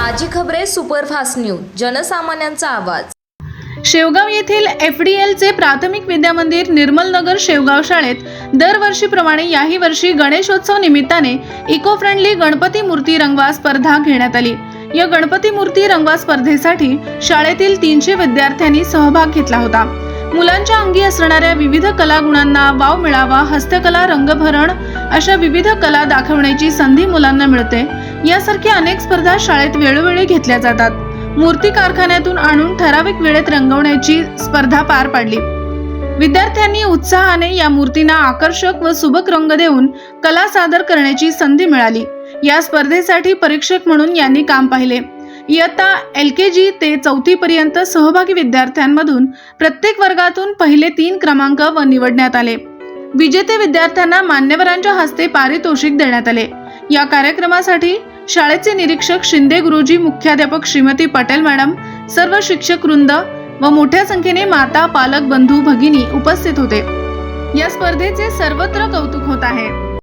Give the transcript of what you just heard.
हे superfast news जनसामान्यांचा आवाज. शेवगाव येथील एफ डी एलचे प्राथमिक विद्यामंदिर निर्मलनगर शेवगाव शाळेत दरवर्षीप्रमाणे याही वर्षी गणेशोत्सव निमित्ताने इको फ्रेंडली गणपती मूर्ती रंगवा स्पर्धा घेण्यात आली. या गणपती मूर्ती रंगवा स्पर्धेसाठी शाळेतील तीनशे विद्यार्थ्यांनी सहभाग घेतला होता. मुलांच्या अंगी असणाऱ्या विविध कलागुणांना वाव मिळावा हस्तकला रंगभरण अशा विविध कला दाखवण्याची संधी मुलांना मिळते. यासारख्या अनेक स्पर्धा शाळेत वेळोवेळी घेतल्या जातात. मूर्ती कारखान्यातून आणून ठराविक वेळेत रंगवण्याची स्पर्धा पार पाडली. विद्यार्थ्यांनी उत्साहाने या मूर्तींना आकर्षक व सुबक रंग देऊन कला सादर करण्याची संधी मिळाली. या स्पर्धेसाठी परीक्षक म्हणून यांनी काम पाहिले. इयत्ता एल के जी ते चौथी पर्यंत सहभागी विद्यार्थ्यांमधून प्रत्येक वर्गातून पहिले तीन क्रमांक व निवडण्यात आले. विजेते विद्यार्थ्यांना मान्यवरांच्या हस्ते पारितोषिक देण्यात आले. या कार्यक्रमासाठी शाळेचे निरीक्षक शिंदे गुरुजी मुख्याध्यापक श्रीमती पटेल मॅडम सर्व शिक्षक वृंद व मोठ्या संख्येने माता पालक बंधू भगिनी उपस्थित होते. या स्पर्धेचे सर्वत्र कौतुक होत आहे.